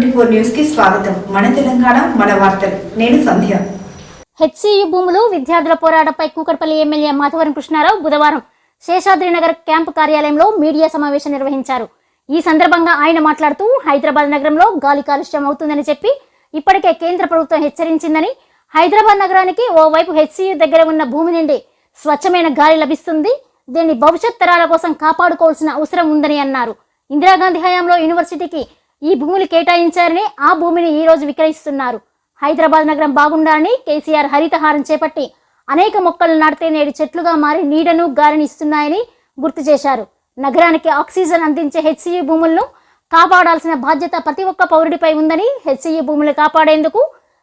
Twenty four న్యూస్కి స్వాగతం. మన తెలంగాణ మన వార్తలు. నేను సంధ్య. హెచ్సియు భూములు విద్యార్థుల పోరాటంపై కూకట్పల్లి ఎమ్మెల్యే మాధవరం కృష్ణారావు బుధవారం శేషాద్రి నగర్ క్యాంపు కార్యాలయంలో మీడియా సమావేశం నిర్వహించారు. ఈ సందర్భంగా ఆయన మాట్లాడుతూ హైదరాబాద్ నగరంలో గాలి కాలుష్యం అవుతుందని చెప్పి ఇప్పటికే కేంద్ర ప్రభుత్వం హెచ్చరించిందని హైదరాబాద్ నగరానికి ఓవైపు హెచ్సియు దగ్గర ఉన్న భూమి నుండి స్వచ్ఛమైన గాలి లభిస్తుంది దీన్ని భవిష్యత్ తరాల కోసం కాపాడుకోవాల్సిన అవసరం ఉందని అన్నారు. ఇందిరాగాంధీ హయాంలో యూనివర్సిటీకి ఈ భూములు కేటాయించారని ఆ భూమిని ఈ రోజు విక్రయిస్తున్నారు. హైదరాబాద్ నగరం బాగుండాలని కేసీఆర్ హరితహారం చేపట్టి అనేక మొక్కలు నాటితే నేడు చెట్లుగా మారి నీడను గాలిని ఇస్తున్నాయని గుర్తు చేశారు. నగరానికి ఆక్సిజన్ అందించే హెచ్సిఈ భూములను కాపాడాల్సిన బాధ్యత ప్రతి ఒక్క పౌరుడిపై ఉందని హెచ్సిఈ భూములు కాపాడేందుకు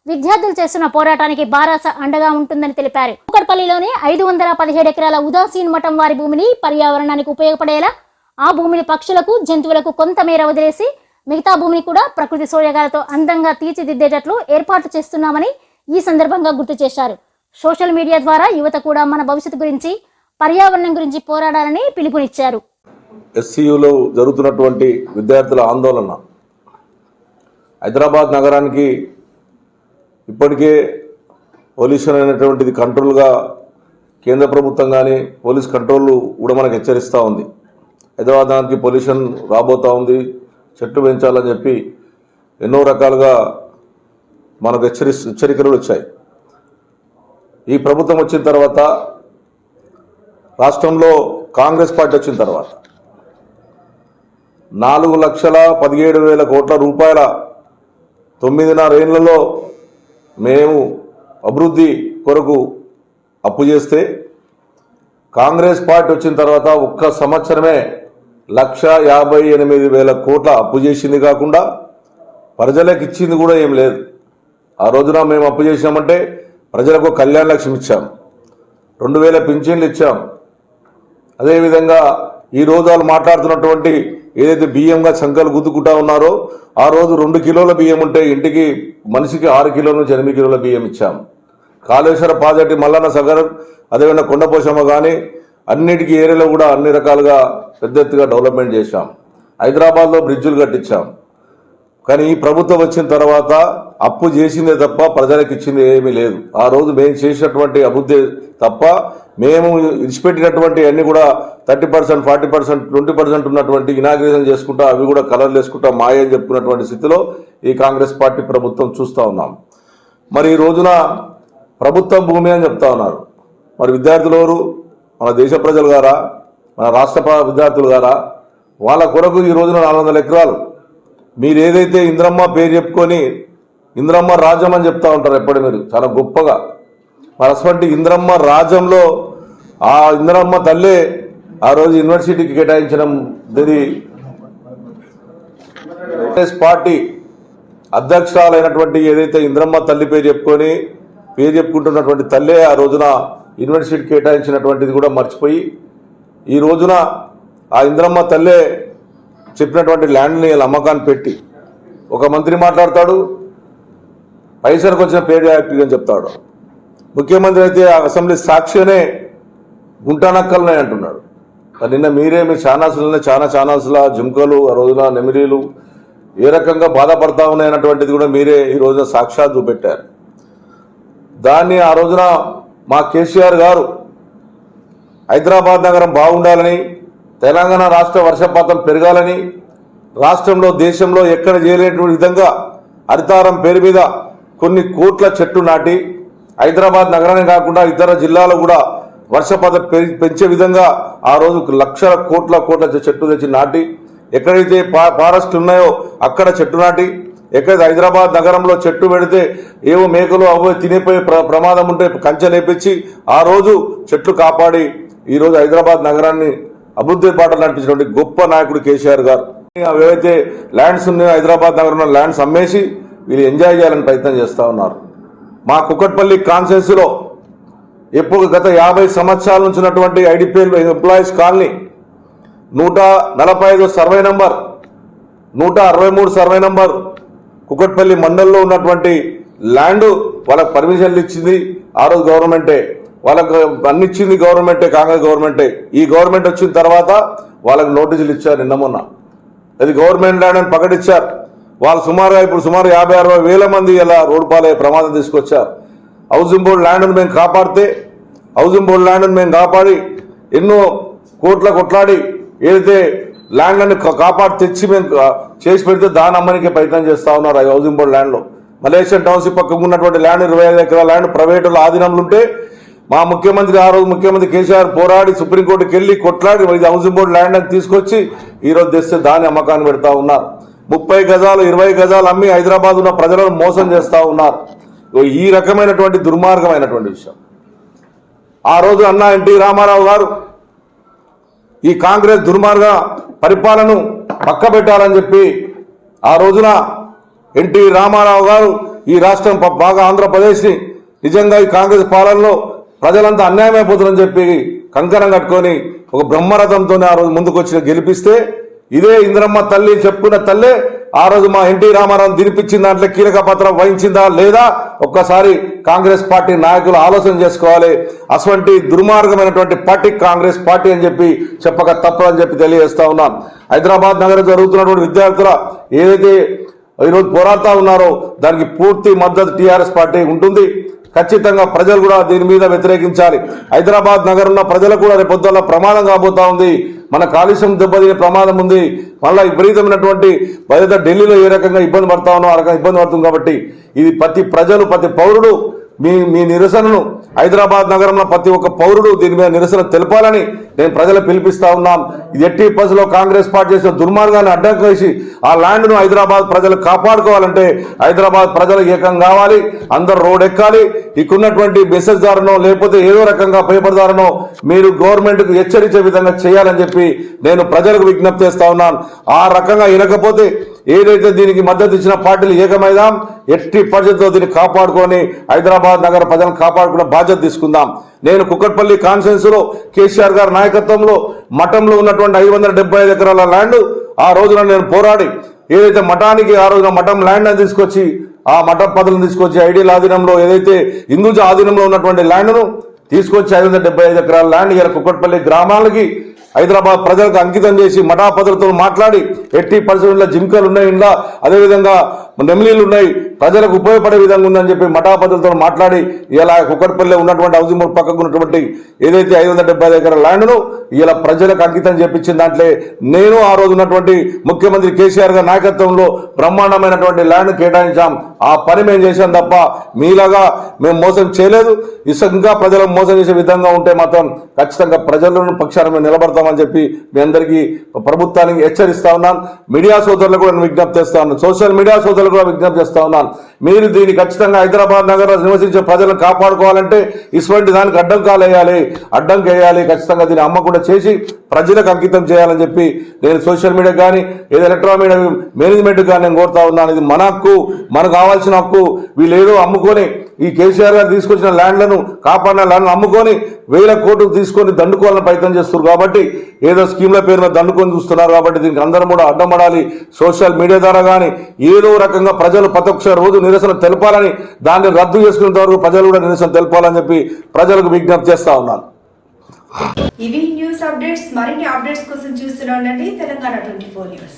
విద్యార్థులు చేస్తున్న పోరాటానికి బారాస అండగా ఉంటుందని తెలిపారు. కుకట్పల్లిలోని ఐదు వందల పదిహేడు ఎకరాల ఉదాసీన్ మఠం వారి భూమిని పర్యావరణానికి ఉపయోగపడేలా ఆ భూమిని పక్షులకు జంతువులకు కొంత మేర వదిలేసి మిగతా భూమిని కూడా ప్రకృతి సోయగాలతో అందంగా తీర్చిదిద్దేటట్లు ఏర్పాట్లు చేస్తున్నామని ఈ సందర్భంగా గుర్తు చేశారు. సోషల్ మీడియా ద్వారా యువత కూడా మన భవిష్యత్తు గురించి పర్యావరణం గురించి పోరాడాలని పిలుపునిచ్చారు. ఎస్సీయూలో జరుగుతున్నటువంటి విద్యార్థుల ఆందోళన హైదరాబాద్ నగరానికి ఇప్పటికే పొల్యూషన్ అనేటువంటిది కంట్రోల్గా కేంద్ర ప్రభుత్వం కానీ పోలీస్ కంట్రోల్ కూడా మనకు హెచ్చరిస్తూ ఉంది. హైదరాబాద్ నగరానికి పొల్యూషన్ రాబోతూ ఉంది. చెట్టు పెంచాలని చెప్పి ఎన్నో రకాలుగా మనకు హెచ్చరి హెచ్చరికలు వచ్చాయి. ఈ ప్రభుత్వం వచ్చిన తర్వాత రాష్ట్రంలో కాంగ్రెస్ పార్టీ వచ్చిన తర్వాత నాలుగు లక్షల పదిహేడు వేల కోట్ల రూపాయల తొమ్మిదిన్నర ఏళ్ళలో మేము అభివృద్ధి కొరకు అప్పు చేస్తే కాంగ్రెస్ పార్టీ వచ్చిన తర్వాత ఒక్క సంవత్సరమే లక్ష యాభై ఎనిమిది వేల కోట్ల అప్పు చేసింది కాకుండా ప్రజలకు ఇచ్చింది కూడా ఏం లేదు. ఆ రోజున మేము అప్పు చేసినామంటే ప్రజలకు కళ్యాణ లక్ష్యం ఇచ్చాం. రెండు వేల పింఛన్లు ఇచ్చాం. అదేవిధంగా ఈ రోజు వాళ్ళు మాట్లాడుతున్నటువంటి ఏదైతే బియ్యంగా సంఖ్యలు గుద్దుకుంటా ఉన్నారో ఆ రోజు రెండు కిలోల బియ్యం ఉంటే ఇంటికి మనిషికి ఆరు కిలోల నుంచి ఎనిమిది కిలోల బియ్యం ఇచ్చాం. కాళేశ్వర ప్రాజెక్టు మల్లన్న సగర్ అదేవిధంగా కొండపోషమ్మ కానీ అన్నిటికీ ఏరియాలో కూడా అన్ని రకాలుగా పెద్ద ఎత్తుగా డెవలప్మెంట్ చేశాం. హైదరాబాద్లో బ్రిడ్జులు కట్టించాం. కానీ ఈ ప్రభుత్వం వచ్చిన తర్వాత అప్పు చేసిందే తప్ప ప్రజలకు ఇచ్చింది ఏమీ లేదు. ఆ రోజు మేము చేసినటువంటి అభివృద్ధి తప్ప మేము ఇచ్చిపెట్టినటువంటి అన్ని కూడా thirty percent forty percent twenty percent ఉన్నటువంటి ఇనాగ్రేషన్ చేసుకుంటా అవి కూడా కలర్లు వేసుకుంటా మాయ అని చెప్పుకున్నటువంటి స్థితిలో ఈ కాంగ్రెస్ పార్టీ ప్రభుత్వం చూస్తూ ఉన్నాం. మరి ఈ రోజున ప్రభుత్వం భూమి అని చెప్తా ఉన్నారు. మరి విద్యార్థులు ఎవరు? మన దేశ ప్రజలు గారా మన రాష్ట్ర విద్యార్థులు గారా వాళ్ళ కొరకు ఈ రోజున నాలుగు వందల ఎకరాలు. మీరు ఏదైతే ఇంద్రమ్మ పేరు చెప్పుకొని ఇంద్రమ్మ రాజ్యం అని చెప్తా ఉంటారు ఎప్పటి మీరు? చాలా గొప్పగా. మరి అటువంటి ఇంద్రమ్మ రాజ్యంలో ఆ ఇంద్రమ్మ తల్లే ఆ రోజు యూనివర్సిటీకి కేటాయించడం ఇది కాంగ్రెస్ పార్టీ అధ్యక్షురాలైనటువంటి ఏదైతే ఇంద్రమ్మ తల్లి పేరు చెప్పుకొని పేరు చెప్పుకుంటున్నటువంటి తల్లే ఆ రోజున యూనివర్సిటీ కేటాయించినటువంటిది కూడా మర్చిపోయి ఈ రోజున ఆ ఇంద్రమ్మ తల్లే చెప్పినటువంటి ల్యాండ్ని అమ్మకాన్ని పెట్టి ఒక మంత్రి మాట్లాడతాడు పైసలకు వచ్చిన పేరు యాక్టివ్ అని చెప్తాడు. ముఖ్యమంత్రి అయితే ఆ అసెంబ్లీ సాక్షినే గుంటానక్కలనే అంటున్నాడు. నిన్న మీరే మీ ఛానల్స్లోనే చాలా చానాసుల జుంకలు ఆ రోజున నెమిరీలు ఏ రకంగా బాధపడతా ఉన్నాయన్నటువంటిది కూడా మీరే ఈ రోజున సాక్షాత్ చూపెట్టారు. దాన్ని ఆ రోజున మా కేసీఆర్ గారు హైదరాబాద్ నగరం బాగుండాలని తెలంగాణ రాష్ట్ర వర్షపాతం పెరగాలని రాష్ట్రంలో దేశంలో ఎక్కడ చేయలేటువంటి విధంగా హరితారం పేరు మీద కొన్ని కోట్ల చెట్టు నాటి హైదరాబాద్ నగరాన్ని కాకుండా ఇతర జిల్లాలో కూడా వర్షపాతం పెంచే విధంగా ఆ రోజు లక్షల కోట్ల కోట్ల చెట్టు తెచ్చి నాటి ఎక్కడైతే ఫారెస్ట్ ఉన్నాయో అక్కడ చెట్టు నాటి ఎక్కడైతే హైదరాబాద్ నగరంలో చెట్టు పెడితే ఏవో మేకలు అవో తినిపోయే ప్ర ప్రమాదం ఉంటే కంచె నేపించి ఆ రోజు చెట్లు కాపాడి ఈరోజు హైదరాబాద్ నగరాన్ని అభివృద్ధి బాటలు నడిపించినటువంటి గొప్ప నాయకుడు కేసీఆర్ గారు. ఏవైతే ల్యాండ్స్ ఉన్నాయో హైదరాబాద్ నగరంలో ల్యాండ్స్ అమ్మేసి వీళ్ళు ఎంజాయ్ చేయాలని ప్రయత్నం చేస్తూ ఉన్నారు. మా కుక్కట్పల్లి కాన్సెన్స్లో ఎప్పుడు గత యాభై సంవత్సరాల నుంచి ఉన్నటువంటి ఐడిపిఎల్ ఎంప్లాయీస్ కాలనీ నూట నలభై ఐదు సర్వే నంబర్ నూట అరవై మూడు సర్వే నంబర్ కుకట్పల్లి మండలంలో ఉన్నటువంటి ల్యాండ్ వాళ్ళకి పర్మిషన్లు ఇచ్చింది ఆ రోజు గవర్నమెంటే. వాళ్ళకు అన్నిచ్చింది గవర్నమెంటే కాంగ్రెస్ గవర్నమెంటే. ఈ గవర్నమెంట్ వచ్చిన తర్వాత వాళ్ళకి నోటీసులు ఇచ్చారు నిన్న మొన్న. అది గవర్నమెంట్ ల్యాండ్ అని ప్రకటించారు వాళ్ళు సుమారుగా ఇప్పుడు సుమారు యాభై అరవై వేల మంది ఇలా రోడ్డు ప్రమాదం తీసుకొచ్చారు. హౌసింగ్ బోర్డు ల్యాండ్ను మేము కాపాడితే హౌసింగ్ బోర్డు ల్యాండ్ను మేము కాపాడి ఎన్నో కోట్ల కొట్లాడి ఏదైతే ల్యాండ్లను కా- కాపాడి తెచ్చి మేము చేసి పెడితే దాని అమ్మనికే ప్రయత్నం చేస్తా ఉన్నారు ఆ హౌసింగ్ బోర్డు ల్యాండ్లో మలేషియన్ టౌన్షిప్ పక్కకు ఉన్నటువంటి ల్యాండ్ ఇరవై ఐదు ఎకరాల ల్యాండ్ ప్రైవేటుల ఆధీనంలో ఉంటే మా ముఖ్యమంత్రి ఆ రోజు ముఖ్యమంత్రి కేసీఆర్ పోరాడి సుప్రీంకోర్టుకి వెళ్ళి కొట్లాడి ఇది హౌసింగ్ బోర్డు ల్యాండ్ అని తీసుకొచ్చి ఈరోజు తెస్తే దాని అమ్మకాన్ని పెడతా ఉన్నారు. ముప్పై గజాలు ఇరవై గజాలు అమ్మి హైదరాబాద్ ఉన్న ప్రజలను మోసం చేస్తా ఉన్నారు. ఈ రకమైనటువంటి దుర్మార్గమైనటువంటి విషయం. ఆ రోజు అన్న ఎన్టీ రామారావు గారు ఈ కాంగ్రెస్ దుర్మార్గ పరిపాలన పక్కబెట్టాలని చెప్పి ఆ రోజున ఎన్టీ రామారావు గారు ఈ రాష్ట్రం బాగా ఆంధ్రప్రదేశ్ని నిజంగా ఈ కాంగ్రెస్ పాలనలో ప్రజలంతా అన్యాయమైపోతుందని చెప్పి కంకణం కట్టుకొని ఒక బ్రహ్మరథంతో ఆ రోజు ముందుకు వచ్చి గెలిపిస్తే ఇదే ఇంద్రమ్మ తల్లి చెప్పుకున్న తల్లే ఆ రోజు మా ఎన్టీ రామారావు దినిపించిన దాంట్లో కీలక పాత్ర వహించిందా లేదా? ఒక్కసారి కాంగ్రెస్ పార్టీ నాయకులు ఆలోచన చేసుకోవాలి. అటువంటి దుర్మార్గమైనటువంటి పార్టీ కాంగ్రెస్ పార్టీ అని చెప్పి చెప్పక తప్పదని చెప్పి తెలియజేస్తా ఉన్నాం. హైదరాబాద్ నగరం జరుగుతున్నటువంటి విద్యార్థుల ఏదైతే ఈరోజు పోరాడుతూ ఉన్నారో దానికి పూర్తి మద్దతు టీఆర్ఎస్ పార్టీ ఉంటుంది. ఖచ్చితంగా ప్రజలు కూడా దీని మీద వ్యతిరేకించాలి. హైదరాబాద్ నగరంలో ప్రజలకు కూడా రేపొద్దుల ప్రమాదం కాబోతా ఉంది. మన కాలుష్యం దెబ్బతినే ప్రమాదం ఉంది. మళ్ళీ విపరీతమైనటువంటి ఏదైతే ఢిల్లీలో ఏ రకంగా ఇబ్బంది పడతా ఉన్నో ఆ రకంగా ఇబ్బంది పడుతుంది కాబట్టి ఇది ప్రతి ప్రజలు ప్రతి పౌరుడు మీ మీ నిరసనను హైదరాబాద్ నగరంలో ప్రతి ఒక్క పౌరుడు దీని మీద నిరసన తెలపాలని నేను ప్రజలు పిలిపిస్తా ఉన్నాం. ఎట్టి పసులో కాంగ్రెస్ పార్టీ చేసిన దుర్మార్గాన్ని అడ్డం వేసి ఆ ల్యాండ్ను హైదరాబాద్ ప్రజలు కాపాడుకోవాలంటే హైదరాబాద్ ప్రజలు ఏకం కావాలి అందరు రోడ్ ఎక్కాలి. ఇక్కడున్నటువంటి మెసేజ్ దారునో లేకపోతే ఏదో రకంగా పేపర్దారునో మీరు గవర్నమెంట్కు హెచ్చరించే విధంగా చేయాలని చెప్పి నేను ప్రజలకు విజ్ఞప్తి చేస్తా ఉన్నాను. ఆ రకంగా వినకపోతే ఏదైతే దీనికి మద్దతు ఇచ్చిన పార్టీలు ఏకమైదాం ఎట్టి పరిస్థితితో దీన్ని కాపాడుకొని హైదరాబాద్ నగర ప్రజలను కాపాడుకునే బాధ్యత తీసుకుందాం. నేను కుక్కట్పల్లి కాన్ఫరెన్స్లో కేసీఆర్ గారి నాయకత్వంలో మఠంలో ఉన్నటువంటి ఐదు వందల డెబ్బై ఐదు ఎకరాల ల్యాండ్ ఆ రోజున నేను పోరాడి ఏదైతే మఠానికి ఆ రోజున మఠం ల్యాండ్ అని తీసుకొచ్చి ఆ మఠ పదవులను తీసుకొచ్చి ఐడియల్ ఆధీనంలో ఏదైతే హిందూజ ఆధీనంలో ఉన్నటువంటి ల్యాండ్ను తీసుకొచ్చి ఐదు వందల డెబ్బై ఐదు ఎకరాల ల్యాండ్ ఇలా కుక్కట్పల్లి గ్రామాలకి హైదరాబాద్ ప్రజలకు అంకితం చేసి మఠాపదులతో మాట్లాడి ఎట్టి పరిస్థితుల్లో జింకలు ఉన్నాయి ఇంట్లో అదేవిధంగా నెమిలీలు ఉన్నాయి. ప్రజలకు ఉపయోగపడే విధంగా ఉందని చెప్పి మఠాపతులతో మాట్లాడి ఇలా కుక్కట్పల్లి ఉన్నటువంటి హౌసింగ్ బోర్డు పక్కకు ఉన్నటువంటి ఏదైతే ఐదు వందల డెబ్బై ఐదు ఎకరాల ల్యాండ్ను ఇలా ప్రజలకు అంకితం చేపించిన దాంట్లో నేను ఆ రోజు ఉన్నటువంటి ముఖ్యమంత్రి కేసీఆర్ గారి నాయకత్వంలో బ్రహ్మాండమైనటువంటి ల్యాండ్ కేటాయించాం. ఆ పని మేము చేశాం తప్ప మీలాగా మేము మోసం చేయలేదు. ఇసంగా ప్రజలను మోసం చేసే విధంగా ఉంటే మాత్రం ఖచ్చితంగా ప్రజలను పక్షాన మేము నిలబడతామని చెప్పి మీ అందరికీ ప్రభుత్వానికి హెచ్చరిస్తా ఉన్నాను మీడియా సోదరులకు కూడా విజ్ఞప్తి చేస్తా ఉన్నాను. సోషల్ మీడియా సోదరులకు కూడా విజ్ఞప్తి చేస్తా ఉన్నాను. మీరు దీన్ని ఖచ్చితంగా హైదరాబాద్ నగరంలో నివసించే ప్రజలను కాపాడుకోవాలంటే ఇటువంటి దానికి అడ్డంకాలు వేయాలి అడ్డంకి వేయాలి. ఖచ్చితంగా దీన్ని అమ్మకుండా చేసి ప్రజలకు అంకితం చేయాలని చెప్పి నేను సోషల్ మీడియా కానీ ఏదో ఎలక్ట్రానిక్ మీడియా మేనేజ్మెంట్ కానీ నేను కోరుతా ఉన్నాను ఇది మన హక్కు మనకు కావాల్సిన హక్కు వీళ్ళు ఏదో అమ్ముకొని ఈ కేసీఆర్ గారు తీసుకొచ్చిన ల్యాండ్లను కాపాడిన ల్యాండ్లను అమ్ముకొని వేల కోట్లు తీసుకొని దండుకోవాలని ప్రయత్నం చేస్తున్నారు కాబట్టి ఏదో స్కీమ్ల పేరు మీద దండుకొని చూస్తున్నారు కాబట్టి దీనికి అందరం కూడా అడ్డమడాలి. సోషల్ మీడియా ద్వారా కానీ ఏదో రకంగా ప్రజలు ప్రతి ఒక్క రోజు నిరసన తెలపాలని దాన్ని రద్దు చేసుకునేంత వరకు ప్రజలు కూడా నిరసన తెలపాలని చెప్పి ప్రజలకు విజ్ఞప్తి చేస్తా ఉన్నాను. ఇవి న్యూస్ అప్డేట్స్. మరిన్ని అప్డేట్స్ కోసం చూస్తూనే ఉండండి తెలంగాణ ట్వంటీ ఫోర్ న్యూస్.